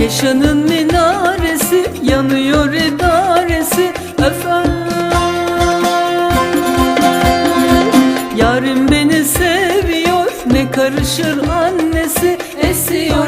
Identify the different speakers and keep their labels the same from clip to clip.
Speaker 1: Yaşanın minaresi yanıyor idaresi. Efendim Yarın beni seviyor ne karışır annesi. Esiyor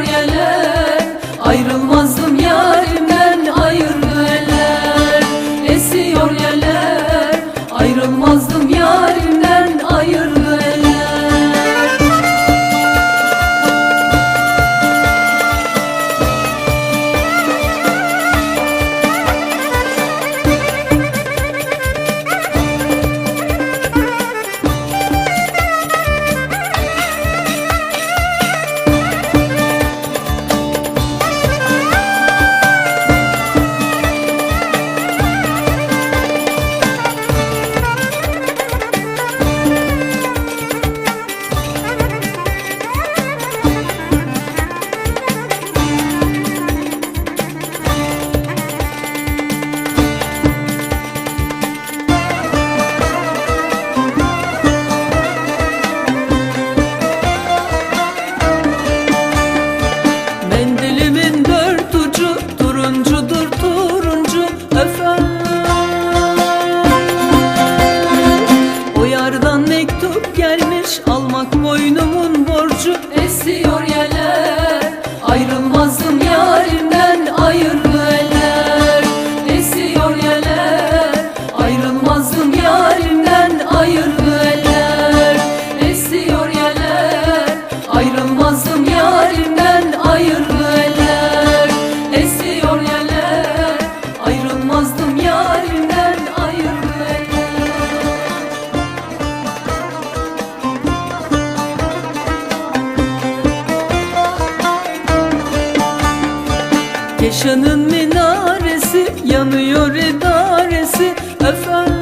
Speaker 1: Neşanın minaresi yanıyor idaresi. Efendim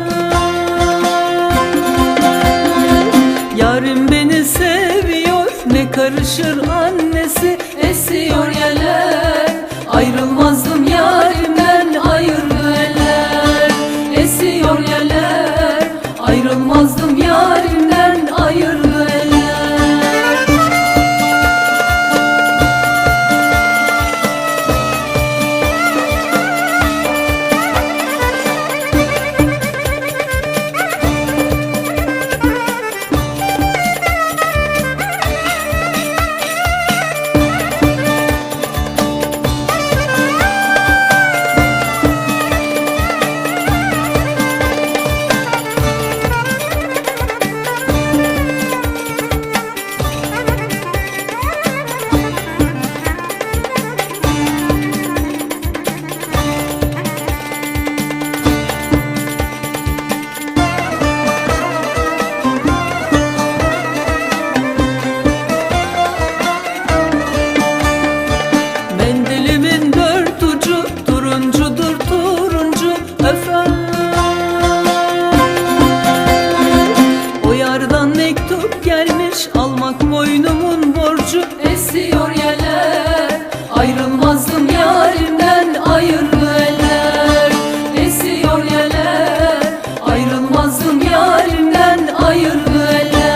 Speaker 1: Yarım beni seviyor ne karışır annesi. Esiyor yeler ayrılmaz